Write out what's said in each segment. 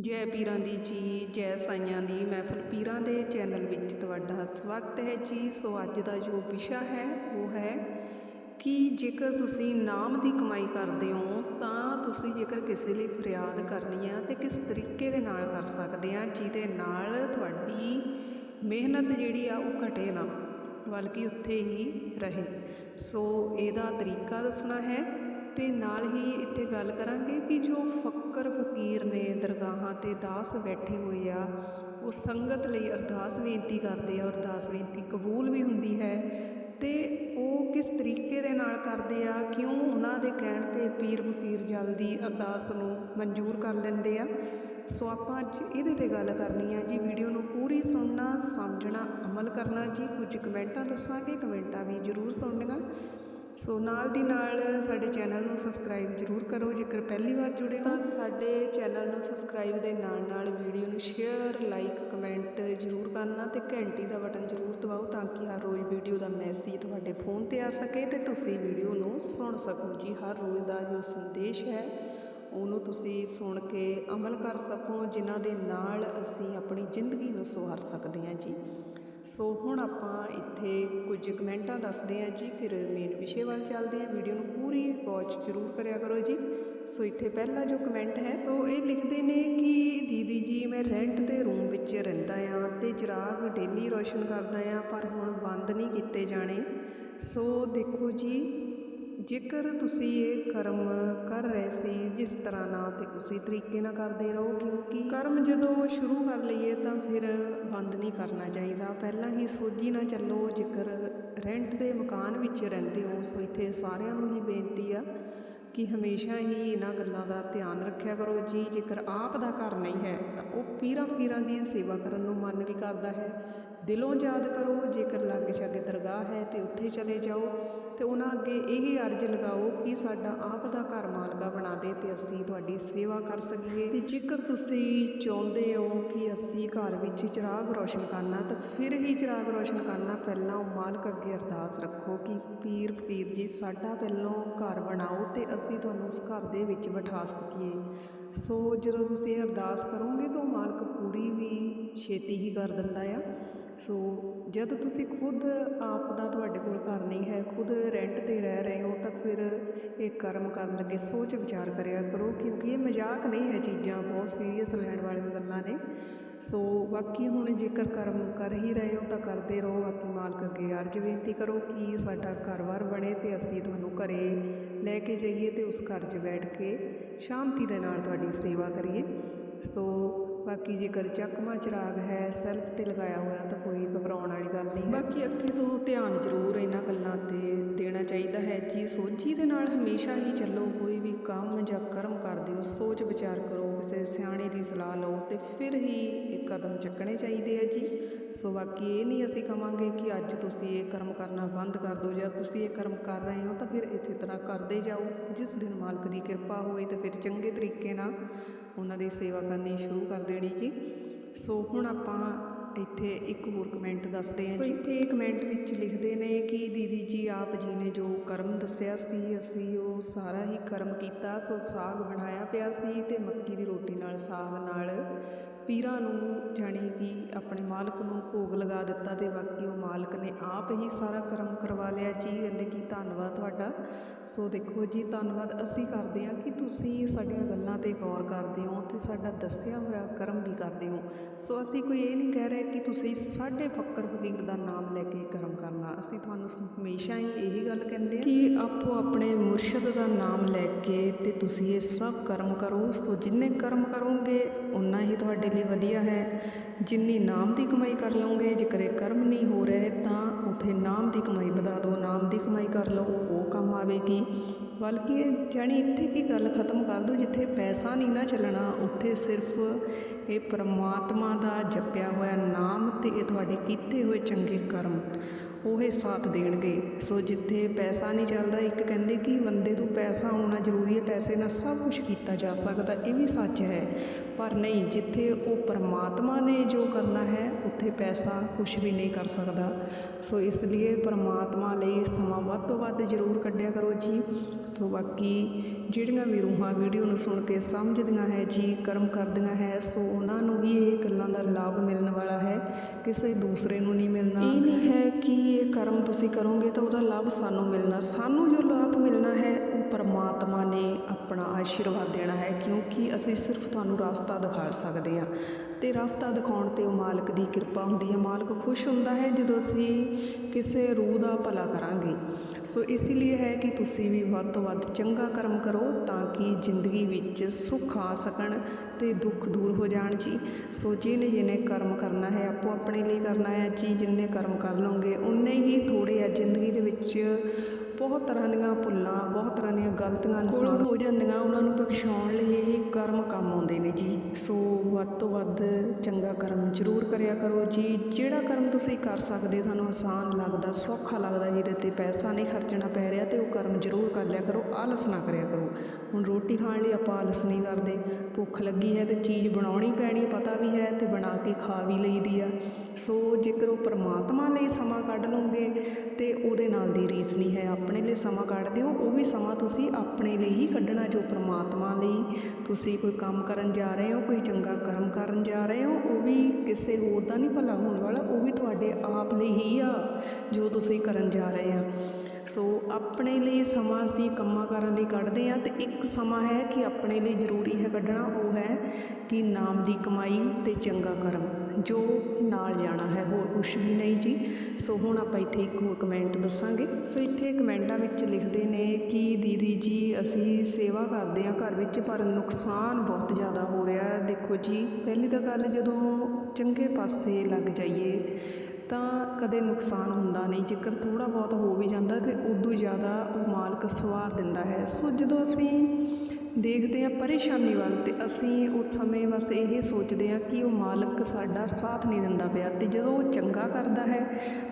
ਜੈ ਪੀਰਾਂ ਦੀ ਜੀ ਜੈ ਸਾਈਆਂ ਦੀ ਮਹਿਫਲ। ਪੀਰਾਂ ਦੇ ਚੈਨਲ ਵਿੱਚ ਤੁਹਾਡਾ ਸਵਾਗਤ ਹੈ ਜੀ। ਸੋ ਅੱਜ ਦਾ ਜੋ ਵਿਸ਼ਾ ਹੈ, ਉਹ ਹੈ ਕਿ ਜੇਕਰ ਤੁਸੀਂ ਨਾਮ ਦੀ ਕਮਾਈ ਕਰਦੇ ਹੋ, ਤਾਂ ਤੁਸੀਂ ਜੇਕਰ ਕਿਸੇ ਲਈ ਫਰਿਆਦ ਕਰਨੀ ਆ, ਤੇ ਕਿਸ ਤਰੀਕੇ ਦੇ ਨਾਲ ਕਰ ਸਕਦੇ ਆ, ਜਿਹਦੇ ਨਾਲ ਤੁਹਾਡੀ ਮਿਹਨਤ ਜਿਹੜੀ ਆ, ਉਹ ਘਟੇ ਨਾ, ਬਲਕਿ ਉੱਥੇ ਹੀ ਰਹੇ। ਸੋ ਇਹਦਾ ਤਰੀਕਾ ਦੱਸਣਾ ਹੈ। ਅਤੇ ਨਾਲ ਹੀ ਇੱਥੇ ਗੱਲ ਕਰਾਂਗੇ ਕਿ ਜੋ ਫੱਕਰ ਫਕੀਰ ਨੇ ਦਰਗਾਹਾਂ ਤੇ ਦਾਸ ਬੈਠੇ ਹੋਏ ਆ, ਉਹ ਸੰਗਤ ਲਈ ਅਰਦਾਸ ਬੇਨਤੀ ਕਰਦੇ ਆ, ਅਰਦਾਸ ਬੇਨਤੀ ਕਬੂਲ ਵੀ ਹੁੰਦੀ ਹੈ ਅਤੇ ਉਹ ਕਿਸ ਤਰੀਕੇ ਦੇ ਨਾਲ ਕਰਦੇ ਆ, ਕਿਉਂ ਉਹਨਾਂ ਦੇ ਕਹਿਣ ਤੇ ਪੀਰ ਫਕੀਰ ਜਲਦੀ ਅਰਦਾਸ ਨੂੰ ਮਨਜ਼ੂਰ ਕਰ ਲੈਂਦੇ ਆ। ਸੋ ਆਪਾਂ ਅੱਜ ਇਹਦੇ ਤੇ ਗੱਲ ਕਰਨੀ ਆ ਜੀ, ਵੀਡੀਓ ਨੂੰ ਪੂਰੀ ਸੁਣਨਾ, ਸਮਝਣਾ, ਅਮਲ ਕਰਨਾ ਜੀ, ਕੁਝ ਕਮੈਂਟਾਂ ਦੱਸਾਂਗੇ, ਕਮੈਂਟਾਂ ਵੀ ਜ਼ਰੂਰ ਸੁਣਨੀਆਂ। ਸੋ ਨਾਲ ਦੀ ਨਾਲ ਸਾਡੇ ਚੈਨਲ ਨੂੰ ਸਬਸਕ੍ਰਾਈਬ ਜ਼ਰੂਰ ਕਰੋ, ਜੇਕਰ ਪਹਿਲੀ ਵਾਰ ਜੁੜੇ ਹੋ। ਤਾਂ ਸਾਡੇ ਚੈਨਲ ਨੂੰ ਸਬਸਕ੍ਰਾਈਬ ਦੇ ਨਾਲ ਨਾਲ ਵੀਡੀਓ ਨੂੰ ਸ਼ੇਅਰ, ਲਾਈਕ, ਕਮੈਂਟ ਜ਼ਰੂਰ ਕਰਨਾ ਤੇ ਘੰਟੀ ਦਾ ਬਟਨ ਜ਼ਰੂਰ ਦਬਾਓ ਤਾਂ ਕਿ ਹਰ ਰੋਜ਼ ਵੀਡੀਓ ਦਾ ਮੈਸੇਜ ਤੁਹਾਡੇ ਫੋਨ ਤੇ ਆ ਸਕੇ ਤੇ ਤੁਸੀਂ ਵੀਡੀਓ ਨੂੰ ਸੁਣ ਸਕੋ। ਜੀ ਹਰ ਰੋਜ਼ ਦਾ ਜੋ ਸੰਦੇਸ਼ ਹੈ, ਉਹਨੂੰ ਤੁਸੀਂ ਸੁਣ ਕੇ ਅਮਲ ਕਰ ਸਕੋ, ਜਿਨ੍ਹਾਂ ਦੇ ਨਾਲ ਅਸੀਂ ਆਪਣੀ ਜ਼ਿੰਦਗੀ ਨੂੰ ਸੁਧਾਰ ਸਕਦੇ ਹਾਂ। ਜੀ ਸੋ ਹੁਣ ਆਪਾਂ ਇੱਥੇ ਕੁਝ ਕਮੈਂਟਾਂ ਦੱਸਦੇ ਹਾਂ ਜੀ, ਫਿਰ ਮੇਨ ਵਿਸ਼ੇ ਵੱਲ ਚੱਲਦੇ ਹਾਂ। ਵੀਡੀਓ ਨੂੰ ਪੂਰੀ ਵਾਚ ਜ਼ਰੂਰ ਕਰਿਆ ਕਰੋ ਜੀ। ਸੋ ਇੱਥੇ ਪਹਿਲਾ ਜੋ ਕਮੈਂਟ ਹੈ, ਸੋ ਇਹ ਲਿਖਦੇ ਨੇ ਕਿ, ਦੀਦੀ ਜੀ, ਮੈਂ ਰੈਂਟ ਦੇ ਰੂਮ ਵਿੱਚ ਰਹਿੰਦਾ ਆ ਤੇ ਚਿਰਾਗ ਡੇਲੀ ਰੋਸ਼ਨ ਕਰਦਾ ਆ ਪਰ ਹੁਣ ਬੰਦ ਨਹੀਂ ਕੀਤੇ ਜਾਣੇ। ਸੋ ਦੇਖੋ ਜੀ ਜੇਕਰ ਤੁਸੀਂ ਇਹ ਕਰਮ ਕਰ ਰਹੇ ਸੀ, ਜਿਸ ਤਰ੍ਹਾਂ ਨਾਲ ਤੇ ਉਸੇ ਤਰੀਕੇ ਨਾਲ ਕਰਦੇ ਰਹੋ, ਕਿਉਂਕਿ ਕਰਮ ਜਦੋਂ ਸ਼ੁਰੂ ਕਰ ਲਈਏ ਤਾਂ ਫਿਰ ਬੰਦ ਨਹੀਂ ਕਰਨਾ ਚਾਹੀਦਾ। ਪਹਿਲਾਂ ਹੀ ਸੋਝੀ ਨਾ ਚੱਲੋ, ਜੇਕਰ ਰੈਂਟ ਦੇ ਮਕਾਨ ਵਿੱਚ ਰਹਿੰਦੇ ਹੋ, ਸੋ ਇੱਥੇ ਸਾਰਿਆਂ ਨੂੰ ਹੀ ਬੇਨਤੀ ਆ ਕਿ ਹਮੇਸ਼ਾ ਹੀ ਇਹਨਾਂ ਗੱਲਾਂ ਦਾ ਧਿਆਨ ਰੱਖਿਆ ਕਰੋ। ਜੀ, ਜੇਕਰ ਆਪ ਦਾ ਘਰ ਨਹੀਂ ਹੈ, ਤਾਂ ਉਹ ਪੀਰਾਂ ਫਕੀਰਾਂ ਦੀ ਸੇਵਾ ਕਰਨ ਨੂੰ ਮਨ ਵੀ ਕਰਦਾ ਹੈ। ਦਿਲੋਂ ਯਾਦ ਕਰੋ, ਜੇਕਰ ਲਾਗੇ ਛਾਗੇ ਦਰਗਾਹ ਹੈ ਤੇ ਉੱਥੇ ਚਲੇ ਜਾਓ, ਤੇ ਉਹਨਾਂ ਅੱਗੇ ਇਹ ਅਰਜ਼ ਲਗਾਓ ਕਿ ਸਾਡਾ ਆਪ ਦਾ ਘਰ ਮਾਲਕਾ ਬਣਾ ਦੇ ਤੇ ਅਸੀਂ ਤੁਹਾਡੀ ਸੇਵਾ ਕਰ ਸਕੀਏ। ਤੇ ਜੇਕਰ ਤੁਸੀਂ ਚਾਹੁੰਦੇ ਹੋ ਕਿ ਅਸੀਂ ਘਰ ਵਿੱਚ ਚਿਰਾਗ ਰੋਸ਼ਨ ਕਰਨਾ, ਤਾਂ ਫਿਰ ਹੀ ਚਿਰਾਗ ਰੋਸ਼ਨ ਕਰਨਾ। ਪਹਿਲਾਂ ਉਹ ਮਾਲਕ ਅੱਗੇ ਅਰਦਾਸ ਰੱਖੋ ਕਿ ਪੀਰ ਫਕੀਰ ਜੀ, ਸਾਡਾ ਪਹਿਲੋਂ ਘਰ ਬਣਾਓ ਤੇ ਅਸੀਂ ਤੁਹਾਨੂੰ ਉਸ ਘਰ ਦੇ ਵਿੱਚ ਬਿਠਾ ਸਕੀਏ। ਸੋ ਜਦੋਂ ਤੁਸੀਂ ਅਰਦਾਸ ਕਰੋਗੇ ਤਾਂ ਉਹ ਮਾਲਕ ਪੂਰੀ ਵੀ ਛੇਤੀ ਹੀ ਕਰ ਦਿੰਦਾ ਆ। ਸੋ ਜਦ ਤੁਸੀਂ ਖੁਦ ਆਪ ਦਾ ਤੁਹਾਡੇ ਕੋਲ ਘਰ ਨਹੀਂ ਹੈ, ਖੁਦ ਰੈਂਟ ਤੇ ਰਹਿ ਰਹੇ ਹੋ, ਤਾਂ ਫਿਰ ਇਹ ਕਰਮ ਕਰਨ ਲੱਗੇ। ਸੋਚ ਵਿਚਾਰ ਕਰਿਆ ਕਰੋ, ਕਿਉਂਕਿ ਇਹ ਮਜ਼ਾਕ ਨਹੀਂ ਹੈ ਚੀਜ਼ਾਂ, ਬਹੁਤ ਸੀਰੀਅਸ ਲੈਣ ਵਾਲੀਆਂ ਗੱਲਾਂ ਨੇ। ਸੋ ਬਾਕੀ ਹੁਣ ਜੇਕਰ ਕਰਮ ਕਰ ਹੀ ਰਹੇ ਹੋ, ਤਾਂ ਕਰਦੇ ਰਹੋ। ਬਾਕੀ ਮਾਲਕ ਅੱਗੇ ਅਰਜ ਬੇਨਤੀ ਕਰੋ ਕਿ ਸਾਡਾ ਘਰ-ਬਾਰ ਬਣੇ ਤੇ ਅਸੀਂ ਤੁਹਾਨੂੰ ਘਰੇ ਲੈ ਕੇ ਜਾਈਏ ਤੇ ਉਸ ਘਰ 'ਚ ਬੈਠ ਕੇ ਸ਼ਾਂਤੀ ਦੇ ਨਾਲ ਤੁਹਾਡੀ ਸੇਵਾ ਕਰੀਏ। ਸੋ ਬਾਕੀ ਜੇਕਰ ਚੱਕਮਾ ਚਿਰਾਗ ਹੈ ਸੈਲਫ ਤੇ ਲਗਾਇਆ ਹੋਇਆ ਤਾਂ ਕੋਈ ਘਬਰਾਉਣ ਵਾਲੀ ਗੱਲ ਨਹੀਂ ਬਾਕੀ ਅੱਗੇ ਤੋਂ ਧਿਆਨ ਜ਼ਰੂਰ ਇਹਨਾਂ ਗੱਲਾਂ ਤੇ ਦੇਣਾ ਚਾਹੀਦਾ ਹੈ। ਜੀ ਸੋਝੀ ਦੇ ਨਾਲ ਹਮੇਸ਼ਾ ਹੀ ਚੱਲੋ, ਕੋਈ ਵੀ ਕੰਮ ਜਾਂ ਕਰਮ ਕਰਦੇ ਹੋ, ਸੋਚ ਵਿਚਾਰ ਕਰੋ, ਕਿਸੇ ਸਿਆਣੇ ਦੀ ਸਲਾਹ ਲਓ ਤੇ ਫਿਰ ਹੀ ਇਹ ਕਦਮ ਚੱਕਣੇ ਚਾਹੀਦੇ ਆ ਜੀ। ਸੋ ਬਾਕੀ ਇਹ ਨਹੀਂ ਅਸੀਂ ਕਵਾਂਗੇ ਕਿ ਅੱਜ ਤੁਸੀਂ ਇਹ ਕਰਮ ਕਰਨਾ ਬੰਦ ਕਰ ਦਿਓ ਜਾਂ ਤੁਸੀਂ ਇਹ ਕਰਮ ਕਰ ਰਹੇ ਹੋ ਤਾਂ ਫਿਰ ਇਸੇ ਤਰ੍ਹਾਂ ਕਰਦੇ ਜਾਓ। ਜਿਸ ਦਿਨ ਮਾਲਕ ਦੀ ਕਿਰਪਾ ਹੋਵੇ ਤਾਂ ਫਿਰ ਚੰਗੇ ਤਰੀਕੇ ਨਾਲ ਉਹਨਾਂ ਦੀ ਸੇਵਾ ਕਰਨੀ ਸ਼ੁਰੂ ਕਰ ਦੇਣੀ ਜੀ। ਸੋ ਹੁਣ ਆਪਾਂ ਇੱਥੇ ਇੱਕ ਹੋਰ ਕਮੈਂਟ ਦੱਸਦੇ ਹਾਂ ਜੀ। ਇੱਥੇ ਕਮੈਂਟ ਵਿੱਚ ਲਿਖਦੇ ਨੇ ਕਿ ਦੀਦੀ ਜੀ ਆਪ ਜੀ ਨੇ ਜੋ ਕਰਮ ਦੱਸਿਆ ਸੀ ਅਸੀਂ ਉਹ ਸਾਰਾ ਹੀ ਕਰਮ ਕੀਤਾ। ਸੋ ਸਾਗ ਬਣਾਇਆ ਪਿਆ ਸੀ ਤੇ ਮੱਕੀ ਦੀ ਰੋਟੀ ਨਾਲ ਸਾਗ ਨਾਲ ਪੀਰਾਂ ਨੂੰ, ਜਾਣੀ ਕਿ ਆਪਣੇ ਮਾਲਕ ਨੂੰ ਭੋਗ ਲਗਾ ਦਿੱਤਾ ਅਤੇ ਬਾਕੀ ਉਹ ਮਾਲਕ ਨੇ ਆਪ ਹੀ ਸਾਰਾ ਕਰਮ ਕਰਵਾ ਲਿਆ। ਜੀ ਕਹਿੰਦੇ ਕਿ ਧੰਨਵਾਦ ਤੁਹਾਡਾ। ਸੋ ਦੇਖੋ ਜੀ, ਧੰਨਵਾਦ ਅਸੀਂ ਕਰਦੇ ਹਾਂ ਕਿ ਤੁਸੀਂ ਸਾਡੀਆਂ ਗੱਲਾਂ ਤੇ ਗੌਰ ਕਰਦੇ ਹੋ ਤੇ ਸਾਡਾ ਦੱਸਿਆ ਹੋਇਆ ਕਰਮ ਵੀ ਕਰਦੇ ਹੋ। ਸੋ ਅਸੀਂ ਕੋਈ ਇਹ ਨਹੀਂ ਕਹਿ ਰਹੇ ਕਿ ਤੁਸੀਂ ਸਾਡੇ ਫੱਕਰ ਫਕੀਰ ਦਾ ਅਸੀਂ ਤੁਹਾਨੂੰ ਹਮੇਸ਼ਾ ਹੀ ਇਹੀ ਗੱਲ ਕਹਿੰਦੇ ਹਾਂ ਕਿ ਆਪੋ ਆਪਣੇ ਮੁਰਸ਼ਦ ਦਾ ਨਾਮ ਲੈ ਕੇ ਤੇ ਤੁਸੀਂ ਇਹ ਸਭ ਕਰਮ ਕਰੋ ਸੋ ਜਿੰਨੇ ਕਰਮ ਕਰੋਗੇ ਉਨਾ ਹੀ ਤੁਹਾਡੇ ਲਈ ਵਧੀਆ ਹੈ। ਜਿੰਨੀ ਨਾਮ ਦੀ ਕਮਾਈ ਕਰ ਲਓਗੇ, ਜੇਕਰ ਇਹ ਕਰਮ ਨਹੀਂ ਹੋ ਰਹੇ ਤਾਂ ਉਥੇ ਨਾਮ ਦੀ ਕਮਾਈ ਵਧਾ ਦਿਓ, ਨਾਮ ਦੀ ਕਮਾਈ ਕਰ ਲਓ, ਉਹ ਕੰਮ ਆਵੇਗੀ। ਬਲਕਿ ਇਹ ਜਾਣੀ ਇੱਥੇ ਕੀ ਗੱਲ ਖਤਮ ਕਰ ਦਿਓ, ਜਿੱਥੇ ਪੈਸਾ ਨਹੀਂ ਨਾ ਚੱਲਣਾ, ਉੱਥੇ ਸਿਰਫ ਇਹ ਪਰਮਾਤਮਾ ਦਾ ਜਪਿਆ ਹੋਇਆ ਨਾਮ ਤੇ ਇਹ ਤੁਹਾਡੇ ਕੀਤੇ ਹੋਏ ਚੰਗੇ ਕਰਮ ਉਹ ਹੀ ਸਾਥ ਦੇਣਗੇ। ਸੋ ਜਿੱਥੇ ਪੈਸਾ ਨਹੀਂ ਚੱਲਦਾ, ਇੱਕ ਕਹਿੰਦੇ ਕਿ ਬੰਦੇ ਤੋਂ ਪੈਸਾ ਹੋਣਾ ਜ਼ਰੂਰੀ ਹੈ, ਪੈਸੇ ਨਾਲ ਸਭ ਕੁਝ ਕੀਤਾ ਜਾ ਸਕਦਾ, ਇਹ ਵੀ ਸੱਚ ਹੈ। ਪਰ ਨਹੀਂ, ਜਿੱਥੇ ਉਹ ਪਰਮਾਤਮਾ ਨੇ ਜੋ ਕਰਨਾ ਹੈ, ਉੱਥੇ ਪੈਸਾ ਕੁਝ ਵੀ ਨਹੀਂ ਕਰ ਸਕਦਾ। ਸੋ ਇਸ ਲਈ ਪਰਮਾਤਮਾ ਲਈ ਸਮਾਂ ਵੱਧ ਤੋਂ ਵੱਧ ਜ਼ਰੂਰ ਕੱਢਿਆ ਕਰੋ ਜੀ। ਸੋ ਬਾਕੀ ਜਿਹੜੀਆਂ ਵੀ ਰੂਹਾਂ ਵੀਡੀਓ ਨੂੰ ਸੁਣ ਕੇ ਸਮਝਦੀਆਂ ਹੈ, ਜੀ ਕਰਮ ਕਰਦੀਆਂ ਹੈ, ਸੋ ਉਹਨਾਂ ਨੂੰ ਹੀ ਇਹ ਗੱਲਾਂ ਦਾ ਲਾਭ ਮਿਲਣ ਵਾਲਾ ਹੈ। ਕਿਸੇ ਦੂਸਰੇ ਨੂੰ ਨਹੀਂ ਮਿਲਣਾ। ਇਹ ਨਹੀਂ ਹੈ ਕਿ ਇਹ ਕਰਮ ਤੁਸੀਂ ਕਰੋਗੇ ਤਾਂ ਉਹਦਾ ਲਾਭ ਸਾਨੂੰ ਮਿਲਣਾ। ਸਾਨੂੰ ਜੋ ਲਾਭ ਮਿਲਣਾ ਹੈ, ਉਹ ਪਰਮਾਤਮਾ ਨੇ ਆਪਣਾ ਆਸ਼ੀਰਵਾਦ ਦੇਣਾ ਹੈ, ਕਿਉਂਕਿ ਅਸੀਂ ਸਿਰਫ ਤੁਹਾਨੂੰ ਰਸਤਾ ਦਿਖਾ ਸਕਦੇ ਹਾਂ। ਅਤੇ ਰਸਤਾ ਦਿਖਾਉਣ ਤੇ ਉਹ ਮਾਲਕ ਦੀ ਕਿਰਪਾ ਹੁੰਦੀ ਹੈ। ਮਾਲਕ ਖੁਸ਼ ਹੁੰਦਾ ਹੈ ਜਦੋਂ ਅਸੀਂ ਕਿਸੇ ਰੂਹ ਦਾ ਭਲਾ ਕਰਾਂਗੇ। ਸੋ ਇਸ ਲਈ ਹੈ ਕਿ ਤੁਸੀਂ ਵੀ ਵੱਧ ਤੋਂ ਵੱਧ ਚੰਗਾ ਕਰਮ ਕਰੋ ਤਾਂ ਕਿ ਜ਼ਿੰਦਗੀ ਵਿੱਚ ਸੁੱਖ ਆ ਸਕਣ ਤੇ ਦੁੱਖ ਦੂਰ ਹੋ ਜਾਣ ਜੀ। ਸੋ ਜਿਹਨੇ ਜਿਹਨੇ ਕਰਮ ਕਰਨਾ ਹੈ, ਆਪੋ ਆਪਣੇ ਲਈ ਕਰਨਾ ਹੈ। ਜੀ ਜਿੰਨੇ ਕਰਮ ਕਰ ਲਓਗੇ ਉਨੇ ਹੀ ਥੋੜੇ ਆ ਜ਼ਿੰਦਗੀ ਦੇ ਵਿੱਚ ਬਹੁਤ ਤਰ੍ਹਾਂ ਦੀਆਂ ਭੁੱਲਾਂ, ਬਹੁਤ ਤਰ੍ਹਾਂ ਦੀਆਂ ਗਲਤੀਆਂ ਇਨਸਾਨ ਹੋ ਜਾਂਦੀਆਂ, ਉਹਨਾਂ ਨੂੰ ਬਖਸ਼ਾਉਣ ਲਈ ਇਹ ਕਰਮ ਕੰਮ ਆਉਂਦੇ ਨੇ ਜੀ। ਸੋ ਵੱਧ ਤੋਂ ਵੱਧ ਚੰਗਾ ਕਰਮ ਜ਼ਰੂਰ ਕਰਿਆ ਕਰੋ ਜੀ। ਜਿਹੜਾ ਕਰਮ ਤੁਸੀਂ ਕਰ ਸਕਦੇ, ਤੁਹਾਨੂੰ ਆਸਾਨ ਲੱਗਦਾ, ਸੌਖਾ ਲੱਗਦਾ, ਜਿਹਦੇ ਤੇ ਪੈਸਾ ਨਹੀਂ ਖਰਚਣਾ ਪੈ ਰਿਹਾ, ਤੇ ਉਹ ਕਰਮ ਜ਼ਰੂਰ ਕਰ ਲਿਆ ਕਰੋ, ਆਲਸ ਨਾ ਕਰਿਆ ਕਰੋ। ਹੁਣ ਰੋਟੀ ਖਾਣ ਲਈ ਆਪਾਂ ਆਲਸ ਨਹੀਂ ਕਰਦੇ। ਭੁੱਖ ਲੱਗੀ ਹੈ ਤੇ ਚੀਜ਼ ਬਣਾਉਣੀ ਪੈਣੀ, ਪਤਾ ਵੀ ਹੈ ਤੇ ਬਣਾ ਕੇ ਖਾ ਵੀ ਲਈਦੀ ਆ। ਸੋ ਜੇਕਰ ਉਹ ਪਰਮਾਤਮਾ ਲਈ ਸਮਾਂ ਕੱਢ ਲਓਗੇ ਤੇ ਉਹਦੇ ਨਾਲ ਦੀ ਰੀਸ ਨਹੀਂ ਹੈ। ਆਪਣੇ ਲਈ ਸਮਾਂ ਕੱਢਦੇ ਹੋ ਉਹ ਵੀ ਸਮਾਂ ਤੁਸੀਂ ਆਪਣੇ ਲਈ ਹੀ ਕੱਢਣਾ, ਜੋ ਪਰਮਾਤਮਾ ਲਈ ਤੁਸੀਂ ਕੋਈ ਕੰਮ ਕਰਨ ਜਾ ਰਹੇ ਹੋ, ਕੋਈ ਚੰਗਾ ਕਰਮ ਕਰਨ ਜਾ ਰਹੇ ਹੋ, ਉਹ ਵੀ ਕਿਸੇ ਹੋਰ ਦਾ ਨਹੀਂ ਭਲਾ ਹੋਣ ਵਾਲਾ। ਉਹ ਵੀ ਤੁਹਾਡੇ ਆਪ ਲਈ ਹੀ ਆ, ਜੋ ਤੁਸੀਂ ਕਰਨ ਜਾ ਰਹੇ ਆ। ਸੋ ਆਪਣੇ ਲਈ ਸਮਾਂ ਅਸੀਂ ਕੰਮਾਂ ਕਾਰਾਂ ਲਈ ਕੱਢਦੇ ਹਾਂ ਅਤੇ ਇੱਕ ਸਮਾਂ ਹੈ ਕਿ ਆਪਣੇ ਲਈ ਜ਼ਰੂਰੀ ਹੈ ਕੱਢਣਾ, ਉਹ ਹੈ ਕਿ ਨਾਮ ਦੀ ਕਮਾਈ ਅਤੇ ਚੰਗਾ ਕਰਮ, ਜੋ ਨਾਲ ਜਾਣਾ ਹੈ, ਹੋਰ ਕੁਛ ਵੀ ਨਹੀਂ ਜੀ। ਸੋ ਹੁਣ ਆਪਾਂ ਇੱਥੇ ਇੱਕ ਹੋਰ ਕਮੈਂਟ ਦੱਸਾਂਗੇ। ਸੋ ਇੱਥੇ ਕਮੈਂਟਾਂ ਵਿੱਚ ਲਿਖਦੇ ਨੇ ਕਿ ਦੀਦੀ ਜੀ, ਅਸੀਂ ਸੇਵਾ ਕਰਦੇ ਹਾਂ ਘਰ ਵਿੱਚ, ਪਰ ਨੁਕਸਾਨ ਬਹੁਤ ਜ਼ਿਆਦਾ ਹੋ ਰਿਹਾ ਹੈ। ਦੇਖੋ ਜੀ, ਪਹਿਲੀ ਤਾਂ ਗੱਲ ਜਦੋਂ ਚੰਗੇ ਪਾਸੇ ਲੱਗ ਜਾਈਏ ਤਾਂ ਕਦੇ ਨੁਕਸਾਨ ਹੁੰਦਾ ਨਹੀਂ, ਜੇਕਰ ਥੋੜ੍ਹਾ ਬਹੁਤ ਹੋ ਵੀ ਜਾਂਦਾ ਤਾਂ ਉਦੋਂ ਜ਼ਿਆਦਾ ਉਹ ਮਾਲਕ ਸਵਾਰ ਦਿੰਦਾ ਹੈ। ਸੋ ਜਦੋਂ ਅਸੀਂ ਦੇਖਦੇ ਹਾਂ ਪਰੇਸ਼ਾਨੀ ਵੱਲ ਤੇ ਅਸੀਂ ਉਸ ਸਮੇਂ ਬਸ ਇਹ ਸੋਚਦੇ ਹਾਂ ਕਿ ਉਹ ਮਾਲਕ ਸਾਡਾ ਸਾਥ ਨਹੀਂ ਦਿੰਦਾ ਪਿਆ ਤੇ ਜਦੋਂ ਉਹ ਚੰਗਾ ਕਰਦਾ ਹੈ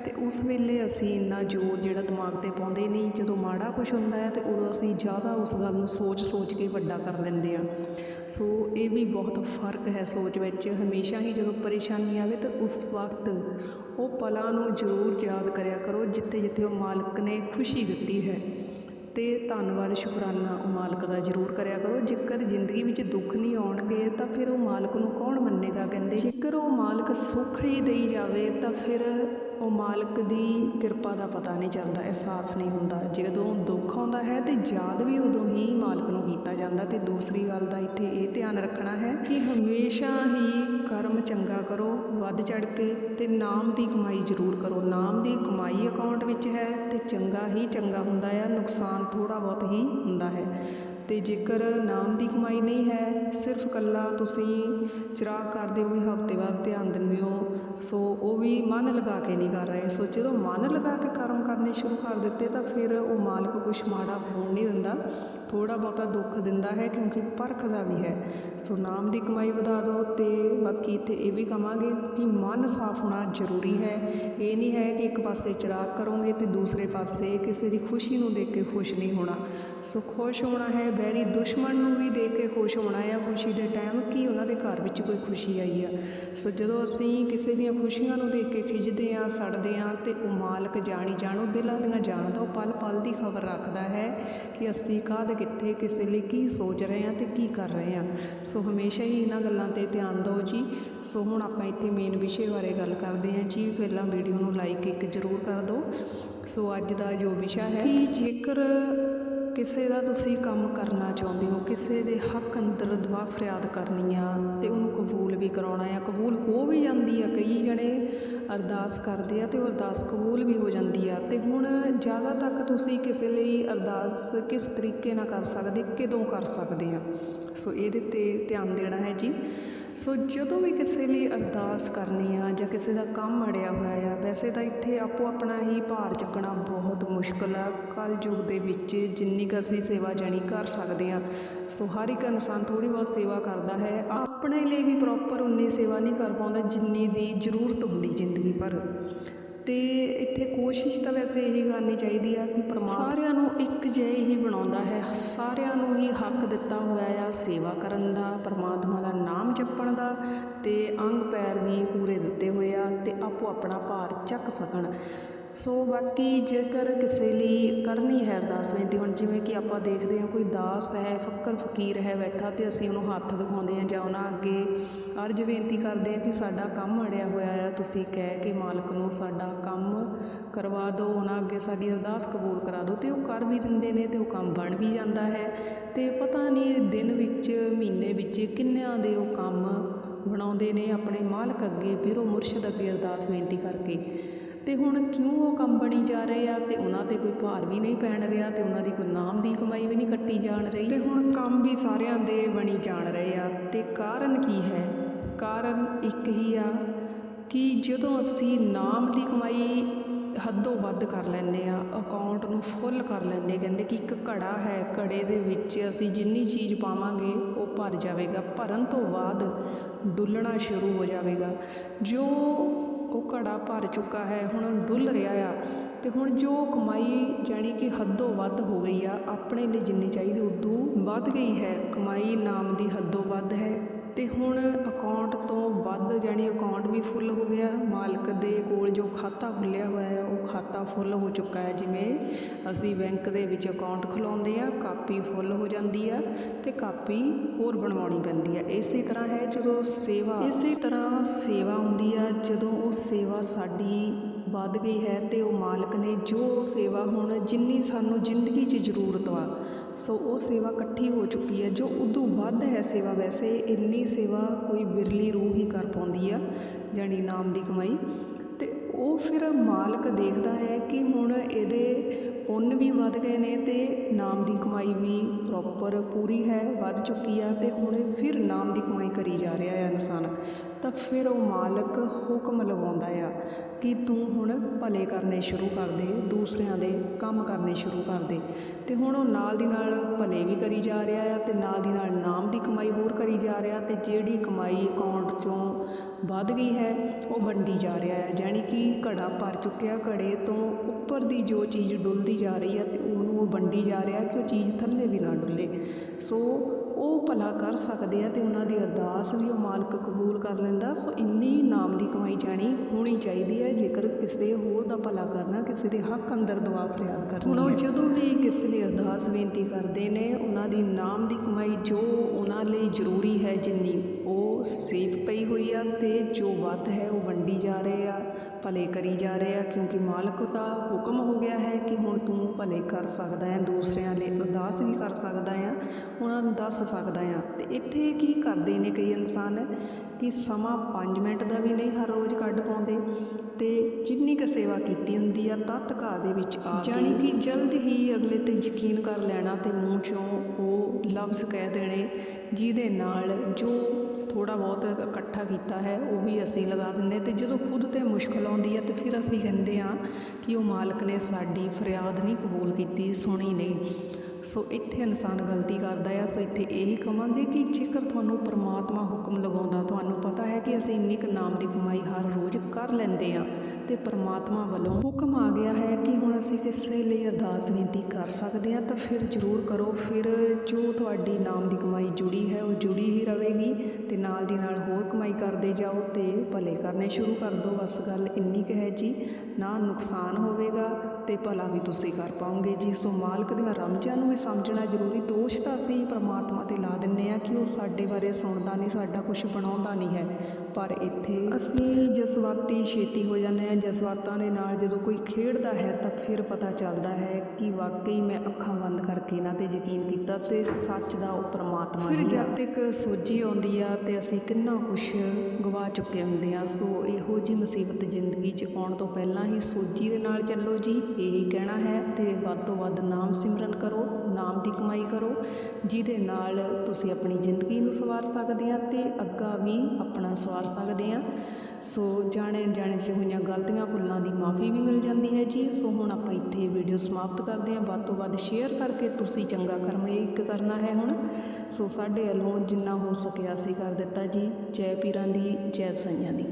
ਤੇ ਉਸ ਵੇਲੇ ਅਸੀਂ ਇੰਨਾ ਜ਼ੋਰ ਜਿਹੜਾ ਦਿਮਾਗ ਤੇ ਪਾਉਂਦੇ ਨਹੀਂ, ਜਦੋਂ ਮਾੜਾ ਕੁਝ ਹੁੰਦਾ ਹੈ ਤੇ ਉਦੋਂ ਅਸੀਂ ਜ਼ਿਆਦਾ ਉਸ ਗੱਲ ਨੂੰ ਸੋਚ ਸੋਚ ਕੇ ਵੱਡਾ ਕਰ ਲੈਂਦੇ ਹਾਂ। ਸੋ ਇਹ ਵੀ ਬਹੁਤ ਫ਼ਰਕ ਹੈ ਸੋਚ ਵਿੱਚ। ਹਮੇਸ਼ਾ ਹੀ ਜਦੋਂ ਪਰੇਸ਼ਾਨੀ ਆਵੇ ਤਾਂ ਉਸ ਵਕਤ ਉਹ ਪਲਾਂ ਨੂੰ ਜ਼ਰੂਰ ਯਾਦ ਕਰਿਆ ਕਰੋ, ਜਿੱਥੇ ਜਿੱਥੇ ਉਹ ਮਾਲਕ ਨੇ ਖੁਸ਼ੀ ਦਿੱਤੀ ਹੈ। ਅਤੇ ਧੰਨਵਾਦ, ਸ਼ੁਕਰਾਨਾ ਉਹ ਮਾਲਕ ਦਾ ਜ਼ਰੂਰ ਕਰਿਆ ਕਰੋ। ਜੇਕਰ ਜ਼ਿੰਦਗੀ ਵਿੱਚ ਦੁੱਖ ਨਹੀਂ ਆਉਣਗੇ, ਤਾਂ ਫਿਰ ਉਹ ਮਾਲਕ ਨੂੰ ਕੌਣ ਮੰਨੇਗਾ, ਕਹਿੰਦੇ? ਜੇਕਰ ਉਹ ਮਾਲਕ ਸੁੱਖ ਹੀ ਦੇਈ ਜਾਵੇ, ਤਾਂ ਫਿਰ ਉਹ ਮਾਲਕ ਦੀ ਕਿਰਪਾ ਦਾ ਪਤਾ ਨਹੀਂ ਚੱਲਦਾ, ਅਹਿਸਾਸ ਨਹੀਂ ਹੁੰਦਾ। ਜਦੋਂ ਦੁੱਖ ਆਉਂਦਾ ਹੈ ਤੇ ਯਾਦ ਵੀ ਉਦੋਂ ਹੀ ਮਾਲਕ ਨੂੰ ਕੀਤਾ ਜਾਂਦਾ। ਤੇ ਦੂਸਰੀ ਗੱਲ ਦਾ ਇੱਥੇ ਇਹ ਧਿਆਨ ਰੱਖਣਾ ਹੈ ਕਿ ਹਮੇਸ਼ਾ ਹੀ ਕਰਮ ਚੰਗਾ ਕਰੋ, ਵੱਧ ਚੜ ਕੇ ਤੇ ਨਾਮ ਦੀ ਕਮਾਈ ਜ਼ਰੂਰ ਕਰੋ। ਨਾਮ ਦੀ ਕਮਾਈ ਅਕਾਊਂਟ ਵਿੱਚ ਹੈ ਤੇ ਚੰਗਾ ਹੀ ਚੰਗਾ ਹੁੰਦਾ ਆ, ਨੁਕਸਾਨ ਥੋੜਾ ਬਹੁਤ ਹੀ ਹੁੰਦਾ ਹੈ। ਤੇ ਜੇਕਰ ਨਾਮ ਦੀ ਕਮਾਈ ਨਹੀਂ ਹੈ, ਸਿਰਫ ਕੱਲਾ ਤੁਸੀਂ ਚਿਰਾਗ ਕਰਦੇ ਹੋ ਵੀ ਹਫ਼ਤੇ ਬਾਅਦ ਧਿਆਨ ਦਿੰਦੇ ਹੋ ਸੋ ਉਹ ਵੀ ਮਨ ਲਗਾ ਕੇ ਨਹੀਂ ਕਰ ਰਹੇ। ਸੋ ਜਦੋਂ ਮਨ ਲਗਾ ਕੇ ਕਰਮ ਕਰਨੇ ਸ਼ੁਰੂ ਕਰ ਦਿੱਤੇ ਤਾਂ ਫਿਰ ਉਹ ਮਾਲਕ ਕੁਛ ਮਾੜਾ ਹੋਣ ਨਹੀਂ ਦਿੰਦਾ। ਥੋੜਾ ਬਹੁਤਾ ਦੁੱਖ ਦਿੰਦਾ ਹੈ ਕਿਉਂਕਿ ਪਰਖਦਾ ਵੀ ਹੈ। ਸੋ ਨਾਮ ਦੀ ਕਮਾਈ ਵਧਾ ਦਿਓ ਤੇ ਬਾਕੀ ਇੱਥੇ ਇਹ ਵੀ ਕਵਾਂਗੇ ਕਿ ਮਨ ਸਾਫ਼ ਹੋਣਾ ਜ਼ਰੂਰੀ ਹੈ। ਇਹ ਨਹੀਂ ਹੈ ਕਿ ਇੱਕ ਪਾਸੇ ਚਿਰਾਗ ਕਰੋਗੇ ਤੇ ਦੂਸਰੇ ਪਾਸੇ ਕਿਸੇ ਦੀ ਖੁਸ਼ੀ ਨੂੰ ਦੇਖ ਕੇ ਖੁਸ਼ ਨਹੀਂ ਹੋਣਾ। ਸੋ ਖੁਸ਼ ਹੋਣਾ ਹੈ ਬੈਰੀ ਦੁਸ਼ਮਣ ਨੂੰ ਵੀ ਦੇਖ ਕੇ ਖੁਸ਼ ਹੋਣਾ ਹੈ ਖੁਸ਼ੀ ਦੇ ਟਾਈਮ ਕਿ ਉਹਨਾਂ ਦੇ ਘਰ ਵਿੱਚ ਕੋਈ ਖੁਸ਼ੀ ਆਈ ਆ। ਸੋ ਜਦੋਂ ਅਸੀਂ ਕਿਸੇ ਦੀ ਦੀਆਂ ਖੁਸ਼ੀਆਂ ਨੂੰ ਦੇਖ ਕੇ ਖਿਜਦੇ ਆ, ਸੜਦੇ ਆ ਤੇ ਉਹ ਮਾਲਕ ਜਾਣੀ ਜਾਣੋ ਦਿਲਾਂ ਦੀਆਂ ਜਾਣਦਾ ਉਹ ਪਲ ਪਲ ਦੀ ਖਬਰ ਰੱਖਦਾ ਹੈ ਕਿ ਅਸੀਂ ਕਾਹਦੇ ਕਿੱਥੇ, ਕਿਸੇ ਲਈ ਕੀ ਸੋਚ ਰਹੇ ਆ ਤੇ ਕੀ ਕਰ ਰਹੇ ਆ। ਸੋ ਹਮੇਸ਼ਾ ਹੀ ਇਹਨਾਂ ਗੱਲਾਂ ਤੇ ਧਿਆਨ ਦਿਓ ਜੀ। ਸੋ ਹੁਣ ਆਪਾਂ ਇੱਥੇ ਮੇਨ ਵਿਸ਼ੇ ਬਾਰੇ ਗੱਲ ਕਰਦੇ ਹਾਂ ਜੀ। ਪਹਿਲਾਂ ਵੀਡੀਓ ਨੂੰ ਲਾਈਕ ਇੱਕ ਜ਼ਰੂਰ ਕਰ ਦਿਓ। ਸੋ ਅੱਜ ਦਾ ਜੋ ਵਿਸ਼ਾ ਹੈ ਕਿ ਜੇਕਰ ਕਿਸੇ ਦਾ ਤੁਸੀਂ ਕੰਮ ਕਰਨਾ ਚਾਹੁੰਦੇ ਹੋ, ਕਿਸੇ ਦੇ ਹੱਕ ਅੰਦਰ ਦੁਆ ਫਰਿਆਦ ਕਰਨੀ ਆ ਅਤੇ ਉਹਨੂੰ ਕਬੂਲ ਵੀ ਕਰਾਉਣਾ ਆ, ਕਬੂਲ ਹੋ ਵੀ ਜਾਂਦੀ ਆ, ਕਈ ਜਣੇ ਅਰਦਾਸ ਕਰਦੇ ਆ ਅਤੇ ਉਹ ਅਰਦਾਸ ਕਬੂਲ ਵੀ ਹੋ ਜਾਂਦੀ ਆ। ਅਤੇ ਹੁਣ ਜ਼ਿਆਦਾ ਤੱਕ ਤੁਸੀਂ ਕਿਸੇ ਲਈ ਅਰਦਾਸ ਕਿਸ ਤਰੀਕੇ ਨਾਲ ਕਰ ਸਕਦੇ, ਕਦੋਂ ਕਰ ਸਕਦੇ ਆ? ਸੋ ਇਹਦੇ ਤੇ ਧਿਆਨ ਦੇਣਾ ਹੈ ਜੀ। ਸੋ ਜਦੋਂ ਵੀ ਕਿਸੇ ਲਈ ਅਰਦਾਸ ਕਰਨੀ ਆ ਜਾਂ ਕਿਸੇ ਦਾ ਕੰਮ ਅੜਿਆ ਹੋਇਆ ਆ, ਵੈਸੇ ਤਾਂ ਇੱਥੇ ਆਪੋ ਆਪਣਾ ਹੀ ਭਾਰ ਚੱਕਣਾ ਬਹੁਤ ਮੁਸ਼ਕਲ ਆ। ਕਲ ਯੁੱਗ ਦੇ ਵਿੱਚ ਜਿੰਨੀ ਕੁ ਅਸੀਂ ਸੇਵਾ ਜਾਣੀ ਕਰ ਸਕਦੇ ਆ, ਸੋ ਹਰ ਇੱਕ ਇਨਸਾਨ ਥੋੜੀ ਬਹੁਤ ਸੇਵਾ ਕਰਦਾ ਹੈ। ਆਪਣੇ ਲਈ ਵੀ ਪ੍ਰੋਪਰ ਉਨੀ ਸੇਵਾ ਨਹੀਂ ਕਰ ਪਾਉਂਦਾ ਜਿੰਨੀ ਦੀ ਜ਼ਰੂਰਤ ਹੁੰਦੀ ਜ਼ਿੰਦਗੀ ਭਰ। ਅਤੇ ਇੱਥੇ ਕੋਸ਼ਿਸ਼ ਤਾਂ ਵੈਸੇ ਇਹੀ ਕਰਨੀ ਚਾਹੀਦੀ ਆ ਕਿ ਪਰਮਾ ਸਾਰਿਆਂ ਨੂੰ ਇੱਕ ਜਿਹੇ ਹੀ ਬਣਾਉਂਦਾ ਹੈ। ਸਾਰਿਆਂ ਨੂੰ ਹੀ ਹੱਕ ਦਿੱਤਾ ਹੋਇਆ ਆ ਸੇਵਾ ਕਰਨ ਦਾ, ਪਰਮਾਤਮਾ ਦਾ ਨਾਮ ਜਪਣ ਦਾ ਅਤੇ ਅੰਗ ਪੈਰ ਵੀ ਪੂਰੇ ਦਿੱਤੇ ਹੋਏ ਆ ਅਤੇ ਆਪੋ ਆਪਣਾ ਭਾਰ ਚੱਕ ਸਕਣ। ਸੋ ਬਾਕੀ ਜੇਕਰ ਕਿਸੇ ਲਈ ਕਰਨੀ ਹੈ ਅਰਦਾਸ ਬੇਨਤੀ, ਹੁਣ ਜਿਵੇਂ ਕਿ ਆਪਾਂ ਦੇਖਦੇ ਹਾਂ ਕੋਈ ਦਾਸ ਹੈ, ਫੱਕਰ ਫਕੀਰ ਹੈ ਬੈਠਾ ਤੇ ਅਸੀਂ ਉਹਨੂੰ ਹੱਥ ਦਿਖਾਉਂਦੇ ਹਾਂ ਜਾਂ ਉਹਨਾਂ ਅੱਗੇ ਅਰਜ ਬੇਨਤੀ ਕਰਦੇ ਹਾਂ ਕਿ ਸਾਡਾ ਕੰਮ ਅੜਿਆ ਹੋਇਆ ਆ। ਤੁਸੀਂ ਕਹਿ ਕੇ ਮਾਲਕ ਨੂੰ ਸਾਡਾ ਕੰਮ ਕਰਵਾ ਦਿਓ, ਉਹਨਾਂ ਅੱਗੇ ਸਾਡੀ ਅਰਦਾਸ ਕਬੂਲ ਕਰਾ ਦਿਓ ਤੇ ਉਹ ਕਰ ਵੀ ਦਿੰਦੇ ਨੇ ਤੇ ਉਹ ਕੰਮ ਬਣ ਵੀ ਜਾਂਦਾ ਹੈ। ਤੇ ਪਤਾ ਨਹੀਂ ਦਿਨ ਵਿੱਚ, ਮਹੀਨੇ ਵਿੱਚ ਕਿੰਨਿਆਂ ਦੇ ਉਹ ਕੰਮ ਬਣਾਉਂਦੇ ਨੇ ਆਪਣੇ ਮਾਲਕ ਅੱਗੇ ਪੀਰੋ ਮੁਰਸ਼ਿਦ ਅੱਗੇ ਅਰਦਾਸ ਬੇਨਤੀ ਕਰਕੇ। ਤੇ ਹੁਣ ਕਿਉਂ ਉਹ ਕੰਮ ਬਣੀ ਜਾ ਰਹੇ ਆ? ਤੇ ਉਹਨਾਂ ਤੇ ਕੋਈ ਭਾਰ ਵੀ ਨਹੀਂ ਪੈਣ ਰਿਹਾ ਤੇ ਉਹਨਾਂ ਦੀ ਕੋਈ ਨਾਮ ਦੀ ਕਮਾਈ ਵੀ ਨਹੀਂ ਕੱਟੀ ਜਾਣ ਰਹੀ। ਤੇ ਹੁਣ ਕੰਮ ਵੀ ਸਾਰਿਆਂ ਦੇ ਬਣੀ ਜਾਣ ਰਹੇ ਆ। ਤੇ ਕਾਰਨ ਕੀ ਹੈ? ਕਾਰਨ ਇੱਕ ਹੀ ਆ ਕਿ ਜਦੋਂ ਅਸੀਂ ਨਾਮ ਦੀ ਕਮਾਈ ਹੱਦੋਂ ਵੱਧ ਕਰ ਲੈਂਦੇ ਆ ਅਕਾਊਂਟ ਨੂੰ ਫੁੱਲ ਕਰ ਲੈਂਦੇ ਕਹਿੰਦੇ ਕਿ ਇੱਕ ਘੜਾ ਹੈ, ਘੜੇ ਦੇ ਵਿੱਚ ਅਸੀਂ ਜਿੰਨੀ ਚੀਜ਼ ਪਾਵਾਂਗੇ ਉਹ ਭਰ ਜਾਵੇਗਾ। ਭਰਨ ਤੋਂ ਬਾਅਦ ਡੁੱਲਣਾ ਸ਼ੁਰੂ ਹੋ ਜਾਵੇਗਾ। ਜੋ ਉਹ ਘੜਾ ਭਰ ਚੁੱਕਾ ਹੈ, ਹੁਣ ਡੁੱਲ ਰਿਹਾ ਆ ਤੇ ਹੁਣ ਜੋ ਕਮਾਈ ਜਾਣੀ ਕਿ ਹੱਦੋਂ ਵੱਧ ਹੋ ਗਈ ਆ, ਆਪਣੇ ਲਈ ਜਿੰਨੀ ਚਾਹੀਦੀ, ਉਦੋਂ ਵੱਧ ਗਈ ਹੈ। ਕਮਾਈ ਨਾਮ ਦੀ ਹੱਦੋਂ ਵੱਧ ਹੈ। ਤੇ ਹੁਣ ਅਕਾਊਂਟ ਤੋਂ ਵੱਧ ਜਾਣੀ ਅਕਾਊਂਟ ਵੀ ਫੁੱਲ ਹੋ ਗਿਆ। ਮਾਲਕ ਦੇ ਕੋਲ ਜੋ ਖਾਤਾ ਖੁੱਲ੍ਹਿਆ ਹੋਇਆ ਹੈ, ਉਹ ਖਾਤਾ ਫੁੱਲ ਹੋ ਚੁੱਕਾ ਹੈ। ਜਿਵੇਂ ਅਸੀਂ ਬੈਂਕ ਦੇ ਵਿੱਚ ਅਕਾਊਂਟ ਖੁਲਾਉਂਦੇ ਆ ਕਾਪੀ ਫੁੱਲ ਹੋ ਜਾਂਦੀ ਆ ਅਤੇ ਕਾਪੀ ਹੋਰ ਬਣਵਾਉਣੀ ਪੈਂਦੀ ਆ। ਇਸੇ ਤਰ੍ਹਾਂ ਹੈ ਜਦੋਂ ਸੇਵਾ, ਇਸੇ ਤਰ੍ਹਾਂ ਸੇਵਾ ਹੁੰਦੀ ਆ, ਜਦੋਂ ਉਹ ਸੇਵਾ ਸਾਡੀ ਵੱਧ ਗਈ ਹੈ ਤੇ ਉਹ ਮਾਲਕ ਨੇ ਜੋ ਸੇਵਾ ਹੁਣ ਜਿੰਨੀ ਸਾਨੂੰ ਜ਼ਿੰਦਗੀ 'ਚ ਜ਼ਰੂਰਤ ਵਾ ਸੋ ਉਹ ਸੇਵਾ ਇਕੱਠੀ ਹੋ ਚੁੱਕੀ ਹੈ। ਜੋ ਉਦੋਂ ਵੱਧ ਹੈ ਸੇਵਾ ਵੈਸੇ ਇੰਨੀ ਸੇਵਾ ਕੋਈ ਬਿਰਲੀ ਰੂਹ ਹੀ ਕਰ ਪਾਉਂਦੀ ਆ, ਜਾਣੀ ਨਾਮ ਦੀ ਕਮਾਈ। ਤੇ ਉਹ ਫਿਰ ਮਾਲਕ ਦੇਖਦਾ ਹੈ ਕਿ ਹੁਣ ਇਹਦੇ ਪੁੰਨ ਵੀ ਵੱਧ ਗਏ ਨੇ ਤੇ ਨਾਮ ਦੀ ਕਮਾਈ ਵੀ ਪ੍ਰੋਪਰ ਪੂਰੀ ਹੈ, ਵੱਧ ਚੁੱਕੀ ਆ ਤੇ ਹੁਣ ਫਿਰ ਨਾਮ ਦੀ ਕਮਾਈ ਕਰੀ ਜਾ ਰਿਹਾ ਹੈ ਇਨਸਾਨ। ਤਾਂ ਫਿਰ ਉਹ ਮਾਲਕ ਹੁਕਮ ਲਗਾਉਂਦਾ ਆ ਕਿ ਤੂੰ ਹੁਣ ਭਲੇ ਕਰਨੇ ਸ਼ੁਰੂ ਕਰ ਦੇ, ਦੂਸਰਿਆਂ ਦੇ ਕੰਮ ਕਰਨੇ ਸ਼ੁਰੂ ਕਰ ਦੇ। ਤੇ ਹੁਣ ਉਹ ਨਾਲ ਦੀ ਨਾਲ ਭਲੇ ਵੀ ਕਰੀ ਜਾ ਰਿਹਾ ਆ ਤੇ ਨਾਲ ਦੀ ਨਾਲ ਨਾਮ ਦੀ ਕਮਾਈ ਹੋਰ ਕਰੀ ਜਾ ਰਿਹਾ ਤੇ ਜਿਹੜੀ ਕਮਾਈ ਅਕਾਊਂਟ ਚੋਂ ਵੱਧ ਗਈ ਹੈ, ਉਹ ਵੰਡੀ ਜਾ ਰਿਹਾ ਹੈ ਜਾਣੀ ਕਿ ਘੜਾ ਭਰ ਚੁੱਕਿਆ ਘੜੇ ਤੋਂ ਉੱਪਰ ਦੀ ਜੋ ਚੀਜ਼ ਡੁੱਲਦੀ ਜਾ ਰਹੀ ਹੈ ਤੇ ਉਹਨੂੰ ਉਹ ਵੰਡੀ ਜਾ ਰਿਹਾ ਕਿ ਉਹ ਚੀਜ਼ ਥੱਲੇ ਵੀ ਨਾ ਡੁੱਲੇ। ਸੋ ਉਹ ਭਲਾ ਕਰ ਸਕਦੇ ਆ ਤੇ ਉਹਨਾਂ ਦੀ ਅਰਦਾਸ ਵੀ ਉਹ ਮਾਲਕ ਕਬੂਲ ਕਰ ਲੈਂਦਾ। ਸੋ ਇੰਨੀ ਨਾਮ ਦੀ ਕਮਾਈ ਜਾਣੀ ਹੋਣੀ ਚਾਹੀਦੀ ਹੈ ਜੇਕਰ ਕਿਸੇ ਹੋਰ ਦਾ ਭਲਾ ਕਰਨਾ ਕਿਸੇ ਦੇ ਹੱਕ ਅੰਦਰ ਦੁਆ ਫਰਿਆਦ ਕਰਨੀ ਹੁਣ ਉਹ ਜਦੋਂ ਵੀ ਕਿਸੇ ਦੀ ਅਰਦਾਸ ਬੇਨਤੀ ਕਰਦੇ ਨੇ ਉਹਨਾਂ ਦੀ ਨਾਮ ਦੀ ਕਮਾਈ ਜੋ ਉਹਨਾਂ ਲਈ ਜ਼ਰੂਰੀ ਹੈ ਜਿੰਨੀ ਉਹ ਸੇਫ ਪਈ ਹੋਈ ਆ ਤੇ ਜੋ ਵੱਧ ਹੈ ਉਹ ਵੰਡੀ ਜਾ ਰਹੇ ਆ। ਭਲੇ ਕਰੀ ਜਾ ਰਹੇ ਆ ਕਿਉਂਕਿ ਮਾਲਕ ਦਾ ਹੁਕਮ ਹੋ ਗਿਆ ਹੈ ਕਿ ਹੁਣ ਤੂੰ ਭਲੇ ਕਰ ਸਕਦਾ ਹੈ, ਦੂਸਰਿਆਂ ਲਈ ਅਰਦਾਸ ਵੀ ਕਰ ਸਕਦਾ ਆ ਉਹਨਾਂ ਨੂੰ ਦੱਸ ਸਕਦਾ ਆ ਤੇ ਇੱਥੇ ਕੀ ਕਰਦੇ ਨੇ ਕਈ ਇਨਸਾਨ ਕਿ ਸਮਾਂ 5 ਮਿੰਟ ਦਾ ਵੀ ਨਹੀਂ ਹਰ ਰੋਜ਼ ਕੱਢ ਪਾਉਂਦੇ ਤੇ ਜਿੰਨੀ ਕੁ ਸੇਵਾ ਕੀਤੀ ਹੁੰਦੀ ਆ ਤਤਕਾ ਦੇ ਵਿੱਚ ਆ ਜਾਣੀ ਕਿ ਜਲਦ ਹੀ ਅਗਲੇ ਤੇ ਯਕੀਨ ਕਰ ਲੈਣਾ ਤੇ ਮੂੰਹ ਚੋਂ ਉਹ ਲਫ਼ਜ਼ ਕਹਿ ਦੇਣੇ ਜਿਹਦੇ ਨਾਲ ਜੋ ਥੋੜਾ ਬਹੁਤ ਇਕੱਠਾ ਕੀਤਾ ਹੈ, ਉਹ ਵੀ ਅਸੀਂ ਲਗਾ ਦਿੰਦੇ ਤੇ ਜਦੋਂ ਖੁਦ ਤੇ ਮੁਸ਼ਕਲ ਆਉਂਦੀ ਹੈ ਤੇ ਫਿਰ ਅਸੀਂ ਕਹਿੰਦੇ ਆ ਕਿ ਉਹ ਮਾਲਕ ਨੇ ਸਾਡੀ ਫਰਿਆਦ ਨਹੀਂ ਕਬੂਲ ਕੀਤੀ, ਸੁਣੀ ਨਹੀਂ। ਸੋ ਇੱਥੇ ਇਨਸਾਨ ਗਲਤੀ ਕਰਦਾ ਆ, ਸੋ ਇੱਥੇ ਇਹੀ ਕਵਾਂਗੇ ਕਿ ਜੇਕਰ ਤੁਹਾਨੂੰ ਪਰਮਾਤਮਾ ਹੁਕਮ ਲਗਾਉਂਦਾ, ਤੁਹਾਨੂੰ ਪਤਾ ਹੈ ਕਿ ਅਸੀਂ ਇੰਨੀ ਕੁ ਨਾਮ ਦੀ ਕਮਾਈ ਹਰ ਰੋਜ਼ ਕਰ ਲੈਂਦੇ ਆ ਤੇ ਪਰਮਾਤਮਾ ਵੱਲੋਂ ਹੁਕਮ ਆ ਗਿਆ ਹੈ ਕਿ ਹੁਣ ਅਸੀਂ ਕਿਸੇ ਲਈ ਅਰਦਾਸ ਬੇਨਤੀ ਕਰ ਸਕਦੇ ਹਾਂ ਤਾਂ ਫਿਰ ਜ਼ਰੂਰ ਕਰੋ। ਫਿਰ ਜੋ ਤੁਹਾਡੀ ਨਾਮ ਦੀ ਕਮਾਈ ਜੁੜੀ ਹੈ, ਉਹ ਜੁੜੀ ਹੀ ਰਹੇਗੀ ਤੇ ਨਾਲ ਦੀ ਨਾਲ ਹੋਰ ਕਮਾਈ ਕਰਦੇ ਜਾਓ ਤੇ ਭਲੇ ਕਰਨੇ ਸ਼ੁਰੂ ਕਰ ਦਿਓ। ਬਸ ਗੱਲ ਇੰਨੀ ਕੁ ਹੈ ਜੀ, ਨਾ ਨੁਕਸਾਨ ਹੋਵੇਗਾ ਤੇ ਭਲਾ ਵੀ ਤੁਸੀਂ ਕਰ ਪਾਓਗੇ ਜੀ। ਸੋ ਮਾਲਕ ਦੀਆਂ ਰਮਜ਼ਾਂ ਨੂੰ ਵੀ ਸਮਝਣਾ ਜ਼ਰੂਰੀ। ਦੋਸ਼ ਤਾਂ ਅਸੀਂ ਪ੍ਰਮਾਤਮਾ ਤੇ ਲਾ ਦਿੰਨੇ ਆ ਕਿ ਉਹ ਸਾਡੇ ਬਾਰੇ ਸੁਣਦਾ ਨਹੀਂ, ਸਾਡਾ ਕੁਝ ਬਣਾਉਂਦਾ ਨਹੀਂ ਹੈ। ਪਰ ਇੱਥੇ ਅਸੀਂ ਜਜ਼ਬਾਤੀ ਛੇਤੀ ਹੋ ਜਾਂਦੇ ਆ ਜਜ਼ਬਾਤਾਂ ਦੇ ਨਾਲ ਜਦੋਂ ਕੋਈ ਖੇਡਦਾ ਹੈ ਤਾਂ ਫਿਰ ਪਤਾ ਚੱਲਦਾ ਹੈ ਕਿ ਵਾਕਈ ਮੈਂ ਅੱਖਾਂ ਬੰਦ ਕਰਕੇ ਇਹਨਾਂ ਤੇ ਯਕੀਨ ਕੀਤਾ ਤੇ ਸੱਚ ਦਾ ਉਹ ਪ੍ਰਮਾਤਮਾ ਫਿਰ ਜਦ ਤੱਕ ਸੋਝੀ ਆਉਂਦੀ ਆ ਤੇ ਅਸੀਂ ਕਿੰਨਾ ਕੁਝ ਗਵਾ ਚੁੱਕੇ ਹੁੰਦੇ ਆ ਸੋ ਇਹੋ ਜੀ ਮੁਸੀਬਤ ਜ਼ਿੰਦਗੀ 'ਚ ਆਉਣ ਤੋਂ ਪਹਿਲਾਂ ਹੀ ਸੋਝੀ ਦੇ ਨਾਲ ਚੱਲੋ ਜੀ। ਇਹੀ ਕਹਿਣਾ ਹੈ ਤੇ ਵੱਧ ਤੋਂ ਵੱਧ ਨਾਮ ਸਿਮਰਨ ਕਰੋ ਨਾਮ ਦੀ ਕਮਾਈ ਕਰੋ ਜਿਹਦੇ ਨਾਲ ਤੁਸੀਂ ਆਪਣੀ ਜ਼ਿੰਦਗੀ ਨੂੰ ਸਵਾਰ ਸਕਦੇ ਆ ਤੇ ਅੱਗਾ ਵੀ ਆਪਣਾ ਸਵਾਰ ਸਕਦੇ ਆ। ਸੋ ਜਾਣੇ ਜਾਣੇ 'ਚ ਹੋਈਆਂ ਗਲਤੀਆਂ ਭੁੱਲਾਂ ਦੀ ਮਾਫੀ ਵੀ ਮਿਲ ਜਾਂਦੀ ਹੈ ਜੀ। ਸੋ ਹੁਣ ਆਪਾਂ ਇੱਥੇ ਵੀਡੀਓ ਸਮਾਪਤ ਕਰਦੇ ਹਾਂ। ਵੱਧ ਤੋਂ ਵੱਧ ਸ਼ੇਅਰ ਕਰਕੇ ਤੁਸੀਂ ਚੰਗਾ ਕਰਮ ਇੱਕ ਕਰਨਾ ਹੈ ਹੁਣ। ਸੋ ਸਾਡੇ ਵੱਲੋਂ ਜਿੰਨਾ ਹੋ ਸਕਿਆ ਅਸੀਂ ਕਰ ਦਿੱਤਾ ਜੀ। ਜੈ ਪੀਰਾਂ ਦੀ, ਜੈ ਸਾਈਆਂ ਦੀ।